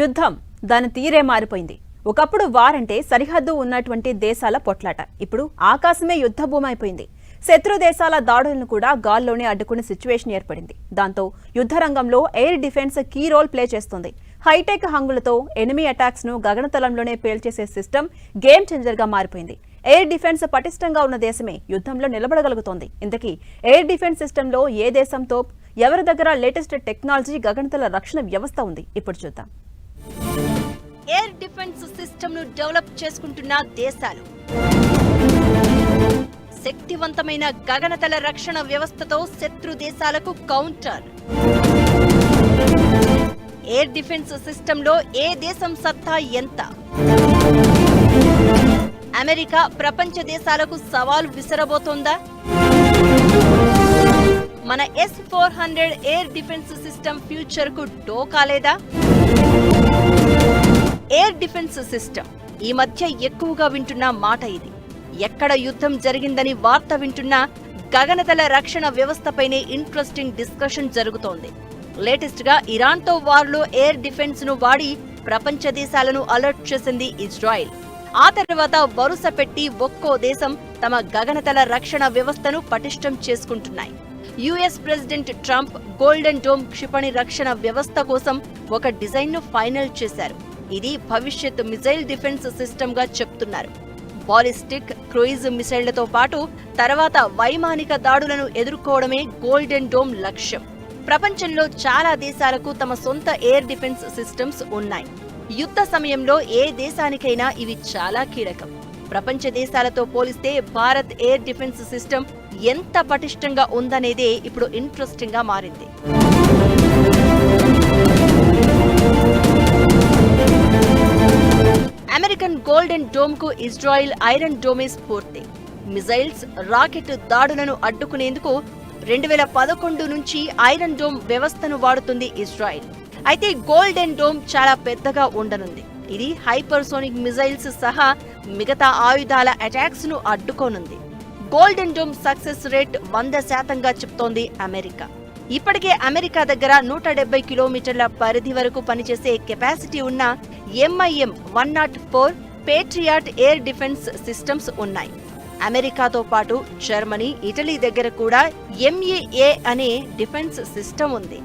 యుద్ధం. దాని తీరే మారిపోయింది. ఒకప్పుడు వారంటే సరిహద్దు ఉన్నటువంటి దేశాల పొట్లాట. ఇప్పుడు ఆకాశమే యుద్ధ భూమి అయిపోయింది శత్రు దేశాల దాడులను కూడా గాల్లోనే అడ్డుకునే సిచ్యువేషన్ ఏర్పడింది. దాంతో యుద్ధ రంగంలో air defence key role play చేస్తుంది. హైటెక్ హంగులతో ఎనిమీ అటాక్స్ను గగనతలంలోనే పేల్చేసే సిస్టమ్ గేమ్ చేంజర్గా మారిపోయింది. ఎయిర్ డిఫెన్స్ పటిష్టంగా ఉన్న దేశమే యుద్ధంలో నిలబడగలుగుతోంది. ఇంతకీ ఎయిర్ డిఫెన్స్ సిస్టంలో ఏ దేశంతో ఎవరి దగ్గర లేటెస్ట్ టెక్నాలజీ గగనతల రక్షణ వ్యవస్థ ఉంది? ఇప్పుడు చూద్దాం. ఎయిర్ డిఫెన్స్ సిస్టమ్ను డెవలప్ చేసుకుంటున్న దేశాలు. శక్తివంతమైన గగనతల రక్షణ వ్యవస్థతో శత్రు దేశాలకు కౌంటర్. ఎయిర్ డిఫెన్స్ సిస్టంలో ఏ దేశం సత్తా ఎంత? అమెరికా ప్రపంచ దేశాలకు సవాల్ విసరబోతోందా? మన S four hundred air defence system ఫ్యూచర్కు డోకాలేదా ఎయిర్ డిఫెన్స్ సిస్టమ్. ఈ మధ్య ఎక్కువగా వింటున్న మాట ఇది. ఎక్కడ యుద్ధం జరిగిందని వార్త వింటున్నా గగనతల రక్షణ వ్యవస్థపైనే ఇంట్రెస్టింగ్ డిస్కషన్ జరుగుతోంది. లేటెస్ట్గా ఇరాన్తో వార్లో ఎయిర్ డిఫెన్స్ను వాడి ప్రపంచ దేశాలను అలర్ట్ చేసింది ఇజ్రాయెల్. ఆ తర్వాత వరుస పెట్టి ఒక్కో దేశం తమ గగనతల రక్షణ వ్యవస్థను పటిష్టం చేసుకుంటున్నాయి. US president Trump golden dome క్షిపణి రక్షణ వ్యవస్థ కోసం ఒక డిజైన్ను ఫైనల్ చేశారు. ఇది భవిష్యత్ మిసైల్ డిఫెన్స్ సిస్టమ్గా చెప్తున్నారు. బాలిస్టిక్ క్రూయిజ్ మిసైళ్ళతో పాటు తర్వాత వైమానిక దాడులను ఎదుర్కోవడమే గోల్డెన్ డోమ్ లక్ష్యం. ప్రపంచంలో చాలా దేశాలకు తమ సొంత ఎయిర్ డిఫెన్స్ సిస్టమ్స్ ఉన్నాయి. యుద్ధ సమయంలో ఏ దేశానికైనా ఇవి చాలా కీలకం. ప్రపంచ దేశాలతో పోలిస్తే భారత్ ఎయిర్ డిఫెన్స్ సిస్టమ్ ఎంత పటిష్టంగా ఉందనేదే ఇప్పుడు ఇంట్రెస్టింగ్గా మారింది. అమెరికన్ గోల్డెన్ డోమ్కు ఇజ్రాయిల్ ఐరన్ డోమే స్ఫూర్తి మిజైల్స్ రాకెట్ దాడులను అడ్డుకునేందుకు రెండు వేల పదకొండు నుంచి ఐరన్ డోమ్ వ్యవస్థను వాడుతుంది ఇజ్రాయిల్. అయితే గోల్డెన్ డోమ్ చాలా పెద్దగా ఉండనుంది. ఇది హైపర్సోనిక్ మిజైల్స్ సహా మిగతా ఆయుధాల అటాక్స్ను అడ్డుకోనుంది. గోల్డెన్ డోమ్ సక్సెస్ రేట్ వంద శాతంగా చెప్తోంది అమెరికా. ఇప్పటికే అమెరికా దగ్గర నూట డెబ్బై కిలోమీటర్ల పరిధి వరకు పనిచేసే కెపాసిటీ ఉన్న MIM one not four Patriot air defence systems ఉన్నాయి. అమెరికాతో పాటు జర్మనీ ఇటలీ దగ్గర కూడా ఎంఏఏ అనే డిఫెన్స్ సిస్టమ్ ఉంది.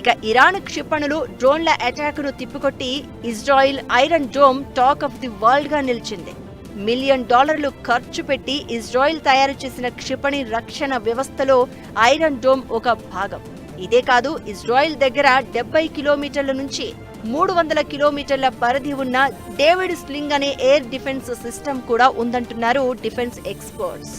ఇక ఇరాన్ క్షిపణులు డ్రోన్ల అటాక్ను తిప్పికొట్టి Israel iron dome talk of the వరల్డ్గా నిలిచింది. మిలియన్ డాలర్లు ఖర్చు పెట్టి ఇజ్రాయిల్ తయారు చేసిన క్షిపణి రక్షణ వ్యవస్థలో ఐరన్ డోమ్ ఒక భాగం. ఇదే కాదు ఇజ్రాయెల్ దగ్గర డెబ్బై కిలోమీటర్ల నుంచి మూడు వందల కిలోమీటర్ల పరిధి ఉన్న డేవిడ్ స్లింగ్ అనే ఎయిర్ డిఫెన్స్ సిస్టమ్ కూడా ఉందంటున్నారు డిఫెన్స్ ఎక్స్పర్ట్స్.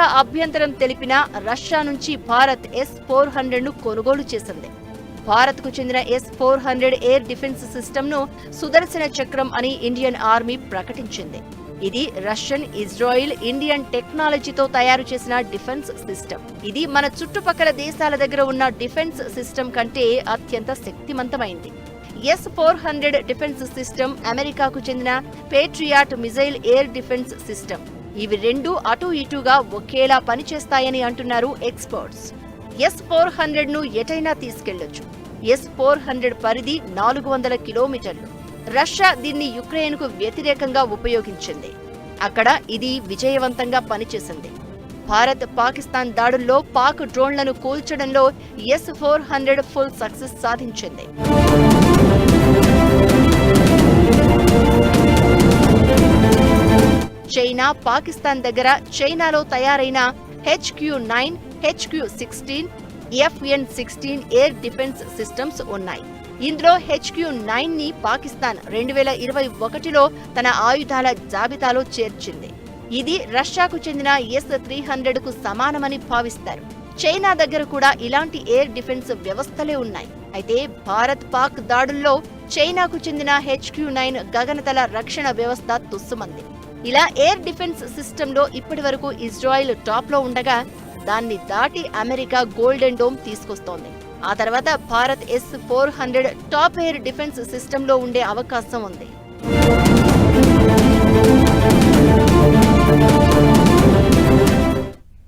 అమెరికా అభ్యంతరం తెలిపిన రష్యా నుంచి భారత్ ఎస్ ఫోర్ హండ్రెడ్ను కొనుగోలు చేసింది. భారత్కు చెందిన S four hundred air defence సిస్టమ్ను సుదర్శన చక్రం అని ఇండియన్ ఆర్మీ ప్రకటించింది. ఇది రష్యన్ ఇజ్రాయిల్ ఇండియన్ టెక్నాలజీతో తయారు చేసిన డిఫెన్స్ సిస్టమ్. ఇది మన చుట్టుపక్కల దేశాల దగ్గర ఉన్న డిఫెన్స్ సిస్టమ్ కంటే అత్యంత శక్తివంతమైంది S four hundred defence system అమెరికాకు చెందిన Patriot missile air defence system. ఇవి రెండు అటు ఇటుగా ఒకేలా పనిచేస్తాయని అంటున్నారు ఎక్స్పర్ట్స్. ఎస్ ఫోర్ హండ్రెడ్ను ఎటైనా తీసుకెళ్ళొచ్చు. ఎస్ ఫోర్ హండ్రెడ్ పరిధి నాలుగు వందల కిలోమీటర్లు. రష్యా దీన్ని యుక్రెయిన్కు వ్యతిరేకంగా ఉపయోగించింది. అక్కడ ఇది విజయవంతంగా పనిచేసింది. భారత్ పాకిస్తాన్ దాడుల్లో పాక్ డ్రోన్లను కూల్చడంలో S four hundred full success సాధించింది. చైనా పాకిస్తాన్ దగ్గర చైనాలో తయారైన HQ nine HQ sixteen FN sixteen air defence systems ఉన్నాయి. ఇందులో హెచ్క్యూ నైన్ని పాకిస్తాన్ రెండు వేల ఇరవై ఒకటిలో తన ఆయుధాల జాబితాలో చేర్చింది. ఇది రష్యాకు చెందిన ఎస్ త్రీ హండ్రెడ్కు సమానమని భావిస్తారు. చైనా దగ్గర కూడా ఇలాంటి ఎయిర్ డిఫెన్స్ వ్యవస్థలే ఉన్నాయి. అయితే భారత్ పాక్ దాడుల్లో చైనాకు చెందిన హెచ్క్యూ నైన్ గగనతల రక్షణ వ్యవస్థ తుస్సుమంది ఇలా ఎయిర్ డిఫెన్స్ సిస్టంలో ఇప్పటి వరకు ఇజ్రాయిల్ టాప్లో ఉండగా దాన్ని దాటి అమెరికా గోల్డెన్ డోమ్ తీసుకొస్తోంది. ఆ తర్వాత Bharat S four hundred top air defence సిస్టంలో ఉండే అవకాశం ఉంది.